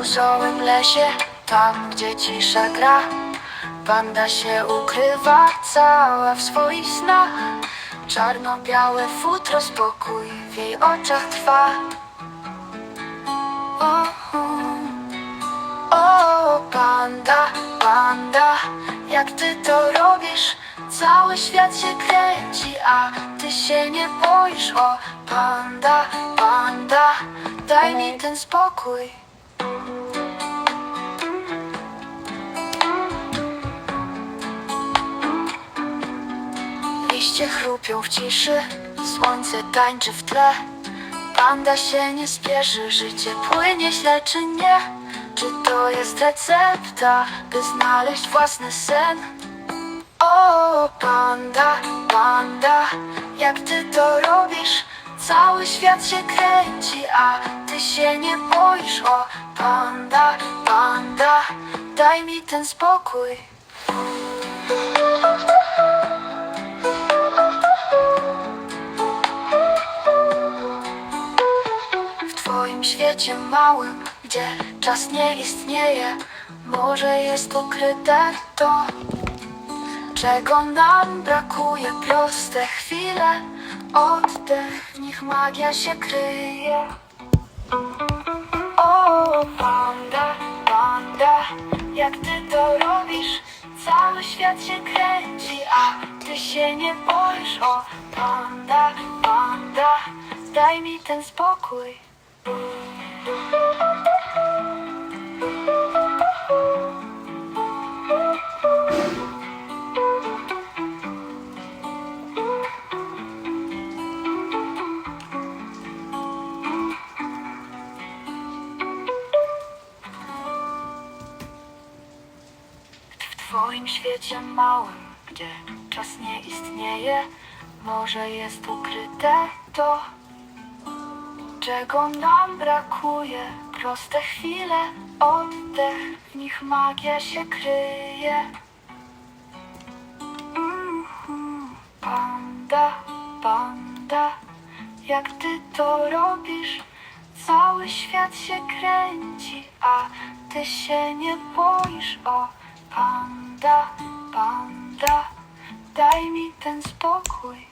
bambusowym lesie, tam gdzie cisza gra Panda się ukrywa cała w swoich snach Czarno-białe futro, spokój w jej oczach trwa o, panda, panda, jak ty to robisz? Cały świat się kręci, a ty się nie boisz. O, panda, panda, daj mi ten spokój. Liście chrupią w ciszy, słońce tańczy w tle. Panda się nie spieszy, życie płynie źle czy nie? Czy to jest recepta, by znaleźć własny sen? O, panda, panda, jak ty to robisz? Cały świat się kręci, a ty się nie boisz. O, panda, panda, daj mi ten spokój. Świecie małym, gdzie czas nie istnieje, może jest ukryte to, czego nam brakuje. Proste chwile, oddech, w nich magia się kryje. O, panda, panda, jak ty to robisz? Cały świat się kręci, a ty się nie boisz. O, panda, panda, daj mi ten spokój. W twoim świecie małym, gdzie czas nie istnieje, może jest ukryte to, czego nam brakuje. Proste chwile, oddech, w nich magia się kryje. Panda, panda, jak ty to robisz? Cały świat się kręci, a ty się nie boisz. O, panda, panda, daj mi ten spokój.